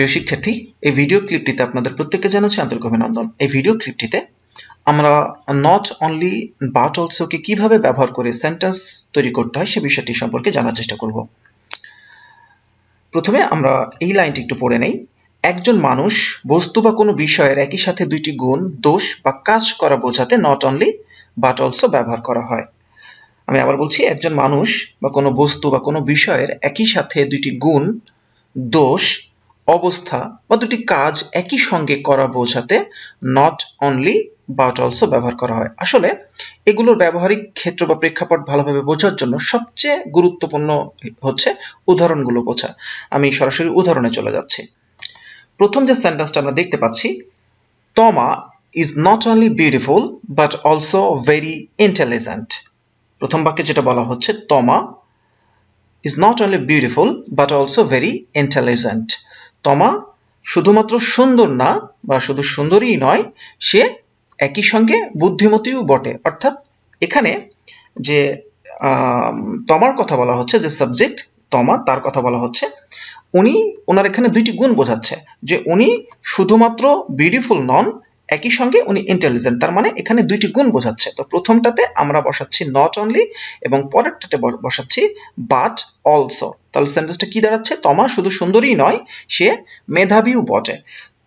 প্রিয় শিক্ষার্থী, এই ভিডিও ক্লিপটিতে আপনাদের প্রত্যেককে জানাচ্ছি আন্তরিক অভিনন্দন। এই ভিডিও ক্লিপটিতে আমরা নট অনলি বাট অলসোকে কীভাবে ব্যবহার করে সেন্টেন্স তৈরি করতে হয় সে বিষয়টি সম্পর্কে জানার চেষ্টা করব। প্রথমে আমরা এই লাইনটি একটু পড়ে নেই। একজন মানুষ বস্তু বা কোনো বিষয়ের একই সাথে দুইটি গুণ, দোষ বা কাজ করা বোঝাতে নট অনলি বাট অলসো ব্যবহার করা হয়। আমি আবার বলছি, একজন মানুষ বা কোনো বস্তু বা কোনো বিষয়ের একই সাথে দুইটি গুণ, দোষ অবস্থা বা দুটি কাজ একই সঙ্গে করা বোঝাতে নট অনলি বাট অলসো ব্যবহার করা হয়। আসলে এগুলোর ব্যবহারিক ক্ষেত্র বা প্রেক্ষাপট ভালোভাবে বোঝার জন্য সবচেয়ে গুরুত্বপূর্ণ হচ্ছে উদাহরণগুলো বোঝা। আমি সরাসরি উদাহরণে চলে যাচ্ছি। প্রথম যে সেন্টেন্সটা আমরা দেখতে পাচ্ছি Tama is not only beautiful but also very intelligent প্রথম বাক্যে যেটা বলা হচ্ছে Tama is not only beautiful but also very intelligent Tama শুধুমাত্র সুন্দর না, বা শুধু সুন্দরই নয়, সে একই সঙ্গে বুদ্ধিমতীও বটে। অর্থাৎ এখানে যে তমার কথা বলা হচ্ছে, যে সাবজেক্ট তমা, তার কথা বলা হচ্ছে, উনি ওনার এখানে দুইটি গুণ বোঝাচ্ছে, যে উনি শুধুমাত্র বিউটিফুল নন, একই সঙ্গে উনি ইন্টেলিজেন্ট তার মানে এখানে দুইটি গুণ বোঝাচ্ছে। তো প্রথমটাতে আমরা বসাচ্ছি নট অনলি এবং পরেরটাতে বসাচ্ছি বাট অলসো তাহলে সেন্টেন্সটা কি দাঁড়াচ্ছে? তমা শুধু সুন্দরী নয়, সে মেধাবীও বটে।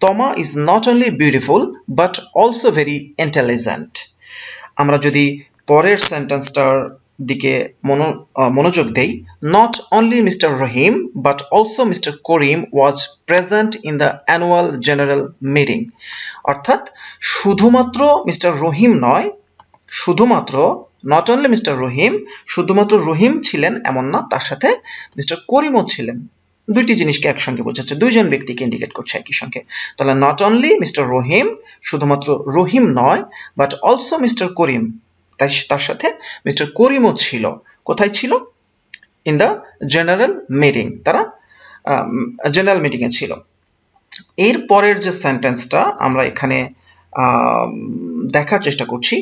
Tama is not only beautiful but also very intelligent আমরা যদি পরের সেন্টেন্সটার দিকে মনোযোগ দেই not only mister Rahim but also mister Karim was present in the annual general meeting অর্থাৎ, শুধুমাত্র মিস্টার রহিম নয়, শুধুমাত্র নট অনলি মিস্টার রহিম শুধুমাত্র রহিম ছিলেন এমন না, তার সাথে মিস্টার করিমও ছিলেন। দুইটি জিনিসকে একসঙ্গে বোঝাচ্ছে, দুইজন ব্যক্তিকে ইন্ডিকেট করছে একই সঙ্গে। তাহলে নট অনলি মিস্টার রহিম শুধুমাত্র রহিম নয় বাট অলসো মিস্টার করিম তাই তার সাথে মিস্টার করিমও ছিল। কোথায় ছিল? ইন দ্য জেনারেল মিটিং তারা জেনারেল মিটিংয়ে ছিল। এর পরের যে সেন্টেন্সটা আমরা এখানে দেখার চেষ্টা করছি।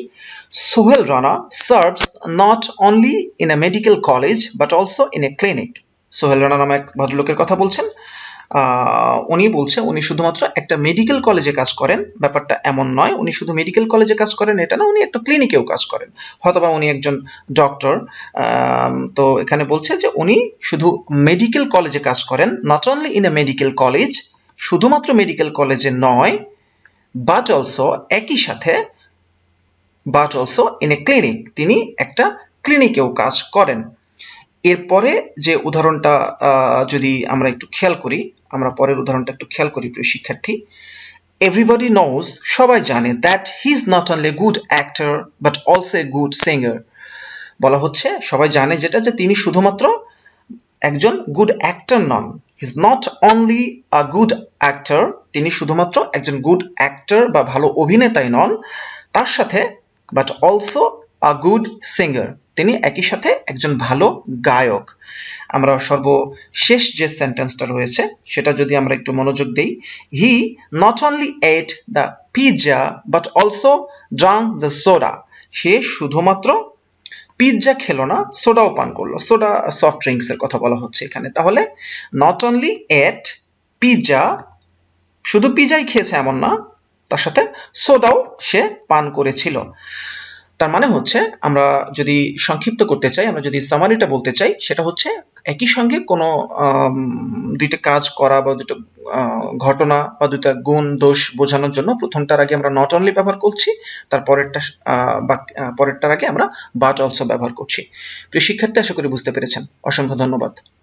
Sohel Rana serves not only in a medical college but also in a clinic Sohel Rana নামে এক ভদ্রলোকের কথা বলছেন। উনি বলছে, উনি শুধুমাত্র একটা মেডিকেল কলেজে কাজ করেন। ব্যাপারটা এমন নয়, উনি শুধু মেডিকেল কলেজে কাজ করেন, এটা না, উনি একটা ক্লিনিকেও কাজ করেন। হয়তোবা উনি একজন ডক্টর তো এখানে বলছে যে উনি শুধু মেডিকেল কলেজে কাজ করেন not only in a medical college শুধুমাত্র মেডিকেল কলেজে নয় বাট অলসো একই সাথে but also in a clinic তিনি একটা ক্লিনিকেও কাজ করেন। এরপরে যে উদাহরণটা যদি আমরা একটু খেয়াল করি, আমরা পরের উদাহরণটা একটু খেয়াল করি, প্রিয় শিক্ষার্থী। এভরিবডি নোজ সবাই জানে that he is not only good actor but also a good singer বলা হচ্ছে, সবাই জানে যেটা, যে তিনি শুধুমাত্র একজন good actor non. Is not only a good actor তিনি শুধুমাত্র একজন গুড অ্যাক্টর বা ভালো অভিনেতাই নন, তার সাথে but also a good singer তিনি একই সাথে একজন ভালো গায়ক। আমরা সর্বশেষ যে সেন্টেন্সটা রয়েছে, সেটা যদি আমরা একটু মনোযোগ দিই he not only ate the pizza but also drank the soda সে শুধুমাত্র পিৎজা খেলো না, সোডাও পান করল। সোডা সফট ড্রিঙ্কসের কথা বলা হচ্ছে এখানে। তাহলে নট অনলি এট পিৎজা শুধু পিজাই খেয়েছে এমন না, তার সাথে সোডাও সে পান করেছিল। তার মানে হচ্ছে, আমরা যদি সংক্ষিপ্ত করতে চাই, আমরা যদি সামারিটা বলতে চাই, সেটা হচ্ছে একই সঙ্গে কোনো দুইটা কাজ করা বা দুটো ঘটনা বা দুটা গুণ, দোষ বোঝানোর জন্য প্রথমটার আগে আমরা নট অনলি ব্যবহার করছি তার পরেরটা পরেরটার আগে আমরা বাট অলসো ব্যবহার করছি। প্রিয় শিক্ষার্থী, আশা করি বুঝতে পেরেছেন। অসংখ্য ধন্যবাদ।